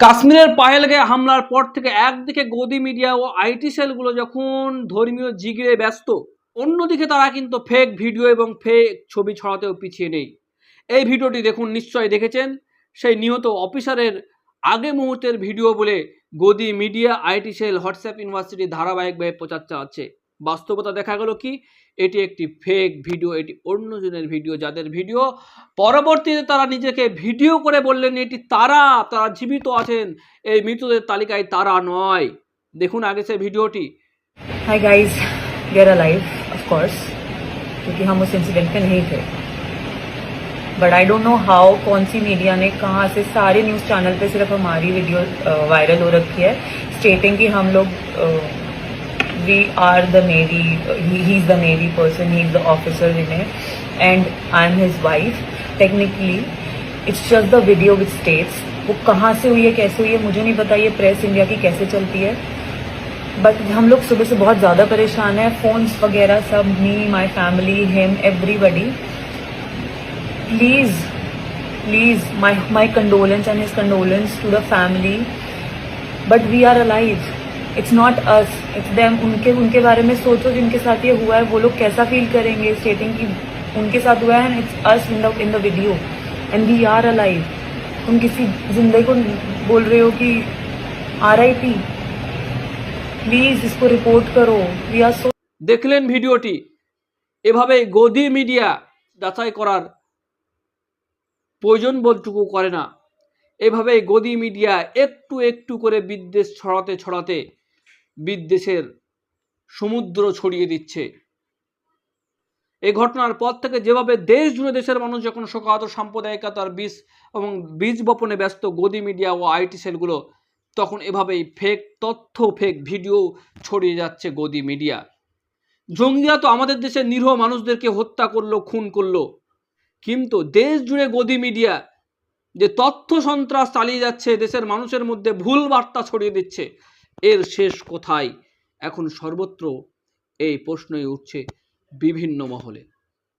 কাশ্মীরের পাহেলগে হামলার পর থেকে একদিকে গদি মিডিয়া ও আইটি সেলগুলো যখন ধর্মীয় জিগিরে ব্যস্ত, অন্যদিকে তারা কিন্তু ফেক ভিডিও এবং ফেক ছবি ছড়াতেও পিছিয়ে নেই। এই ভিডিওটি দেখুন, নিশ্চয়ই দেখেছেন। সেই নিহত অফিসারের আগে মুহূর্তের ভিডিও বলে গদি media, IT cell, WhatsApp university ধারাবাহিকভাবে প্রচার চালাচ্ছে। বাস্তবতা দেখা গেল কি এটি একটি ফেক ভিডিও এটি অন্যজনের ভিডিও যাদের ভিডিও পরবর্তীতে তারা নিজেকে ভিডিও করে বললেন এটি তারা তারা জীবিত আছেন এই মৃতদের তালিকায় তারা নয় দেখুন আগে সে ভিডিওটি hi guys we are alive of course क्योंकि हम उस इंसिडेंट पे नहीं थे but I don't know how कौन सी मीडिया ने कहाँ से सारे न्यूज़ चैनल पे सिर्फ हमारी वीडियो वायरल हो रखी है स्टेटिंग कि हम लोग we are navy he is the navy person he is the officer in and I am his wife technically it's just the video which states वो कहाँ से हुई है, कैसे हुई है, मुझे नहीं पता ये प्रेस इंडिया की कैसे चलती है. बट हम लोग सुबह से बहुत ज़्यादा परेशान हैं फोन्स वगैरह सब me my family him everybody please please my my condolence and his condolence to the family but we are alive it's not us it's them उनके उनके बारे में सोचो जिनके साथ ये हुआ है वो लोग कैसा फील करेंगे स्टेटिंग कि उनके साथ हुआ है and it's us in the in the video and we are alive तुम किसी जिंदगी को बोल रहे हो कि आर आई पी प्लीज इसको रिपोर्ट करो वी आर सो দেখলেন ভিডিওটি এভাবে গদি মিডিয়া যাচাই করার প্রয়োজন বোধটুকু করে না এভাবে গদি মিডিয়া একটু একটু করে বিদ্বেষ ছড়াতে ছড়াতে বিদ্বেষের সমুদ্র ছড়িয়ে দিচ্ছে। এই ঘটনার পর থেকে যেভাবে দেশ জুড়ে দেশের মানুষ যখন শোকাহত, সাম্প্রদায়িকতার বীজ এবং বীজ বপনে ব্যস্ত গদি মিডিয়া ও আইটি সেলগুলো, তখন এভাবেই ফেক তথ্য ফেক ভিডিও ছড়িয়ে যাচ্ছে গদি মিডিয়া। জঙ্গিরা তো আমাদের দেশের নিরীহ মানুষদেরকে হত্যা করল, খুন করল। কিন্তু দেশ জুড়ে গদি মিডিয়া যে তথ্য সন্ত্রাস চালিয়ে যাচ্ছে, দেশের মানুষের মধ্যে ভুল বার্তা ছড়িয়ে দিচ্ছে এর শেষ কোথায়? এখন সর্বত্র এই প্রশ্নই উঠছে বিভিন্ন মহলে।